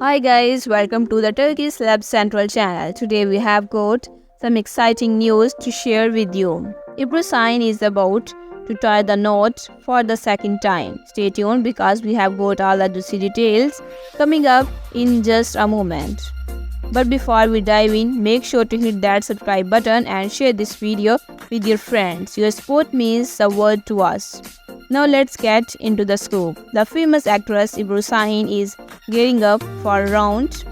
Hi guys, welcome to the Turkish Lab Central channel. Today we have got some exciting news to share with you. Sign is about to tie the knot for the second time. Stay tuned because we have got all the juicy details coming up in just a moment. But before we dive in, make sure to hit that subscribe button and share this video with your friends. Your support means the world to us. Now let's get into the scoop. The famous actress Ibru is gearing up for round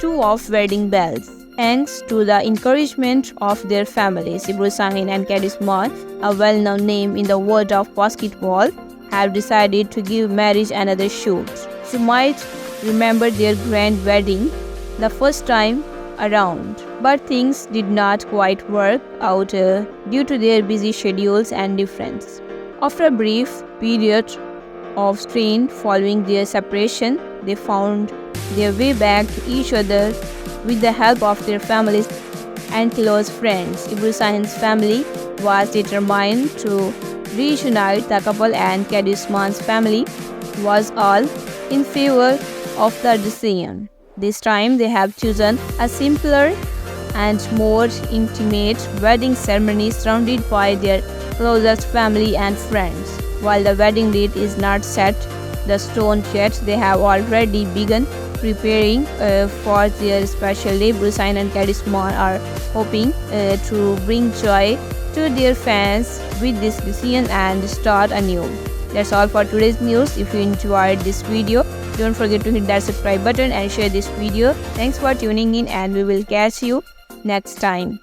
2 of Wedding Bells. Thanks to the encouragement of their families, Ibru Sahin and Kadisman, a well-known name in the world of basketball, have decided to give marriage another shoot. You might remember their grand wedding the first time around, but things did not quite work out uh, due to their busy schedules and difference. After a brief period of strain following their separation, they found their way back to each other with the help of their families and close friends. Ibru Sahin's family was determined to reunite the couple and Kadisman's family was all in favor of the decision. This time they have chosen a simpler and more intimate wedding ceremony surrounded by their closest family and friends. While the wedding date is not set the stone yet, they have already begun preparing uh, for their special day. Brusain and Kadisman are hoping uh, to bring joy to their fans with this decision and start anew. That's all for today's news. If you enjoyed this video, don't forget to hit that subscribe button and share this video. Thanks for tuning in and we will catch you next time.